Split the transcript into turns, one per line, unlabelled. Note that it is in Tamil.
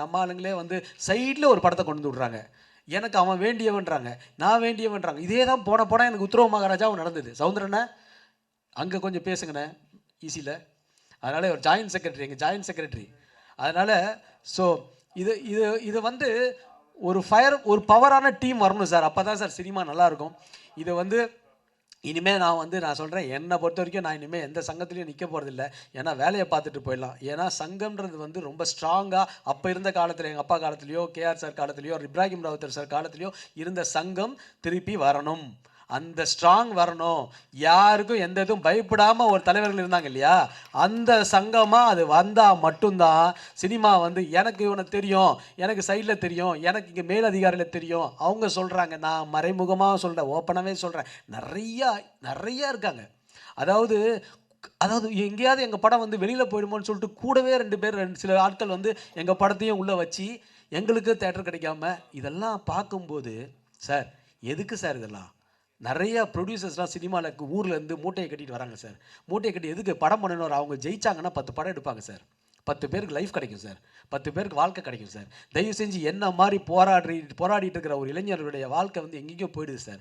நம்ம ஆளுங்களே வந்து சைடில் ஒரு படத்தை கொண்டு வந்து விட்றாங்க. எனக்கு அவன் வேண்டியவன்றாங்க நான் வேண்டியவன்றாங்க. இதே தான் போன போனால் எனக்கு உத்தரவு மகாராஜாவும் நடந்தது. சவுந்தரண்ணே அங்கே கொஞ்சம் பேசுங்கண்ணே ஈஸியில் அதனால் ஒரு ஜாயின்ட் செக்ரட்டரி எங்கள் ஜாயின்ட் செக்ரட்டரி அதனால் ஸோ இது இது இது வந்து ஒரு ஃபயர் ஒரு பவரான டீம் வரணும் சார். அப்போ தான் சார் சினிமா நல்லாயிருக்கும் இதை வந்து இனிமேல் நான் வந்து நான் சொல்கிறேன் என்னை பொறுத்த வரைக்கும் நான் இனிமேல் எந்த சங்கத்துலேயும் நிற்க போகிறதில்ல ஏன்னா வேலையை பார்த்துட்டு போயிடலாம். ஏன்னா சங்கம்ன்றது வந்து ரொம்ப ஸ்ட்ராங்காக அப்போ இருந்த காலத்தில் எங்கள் அப்பா காலத்துலேயோ கேஆர் சார் காலத்துலேயோ இப்ராஹிம் ராவுத்தர் சார் காலத்துலேயோ இருந்த சங்கம் திருப்பி வரணும். அந்த ஸ்ட்ராங் வரணும். யாருக்கும் எந்த இதுவும் பயப்படாமல் ஒரு தலைவர்கள் இருந்தாங்க இல்லையா? அந்த சங்கமாக அது வந்தால் மட்டும்தான் சினிமா வந்து எனக்கு இவனை தெரியும் எனக்கு சைடில் தெரியும் எனக்கு இங்கே மேலதிகாரியில் தெரியும். அவங்க சொல்கிறாங்க நான் மறைமுகமாக சொல்கிறேன் ஓப்பனாகவே சொல்கிறேன் நிறையா நிறையா இருக்காங்க. அதாவது அதாவது எங்கேயாவது எங்கள் படம் வந்து வெளியில் போயிடுமோன்னு சொல்லிட்டு கூடவே ரெண்டு பேர் ரெண்டு சில ஆட்கள் வந்து எங்கள் படத்தையும் உள்ளே வச்சு எங்களுக்கு தேட்டர் கிடைக்காம இதெல்லாம் பார்க்கும்போது சார் எதுக்கு சார் இதெல்லாம்? நிறைய ப்ரொடியூசர்ஸ்லாம் சினிமாவில் ஊர்லேருந்து மூட்டையை கட்டிட்டு வராங்க சார் மூட்டையை கட்டி எதுக்கு படம் பண்ணணும் அவங்க ஜெயிச்சாங்கன்னா பத்து படம் எடுப்பாங்க சார் பத்து பேருக்கு லைஃப் கிடைக்கும் சார் பத்து பேருக்கு வாழ்க்கை கிடைக்கும் சார் தயவு செஞ்சு என்ன மாதிரி போராடி போராடிட்டு இருக்கிற ஒரு இளைஞர்களுடைய வாழ்க்கை வந்து எங்கேயோ போயிடுது சார்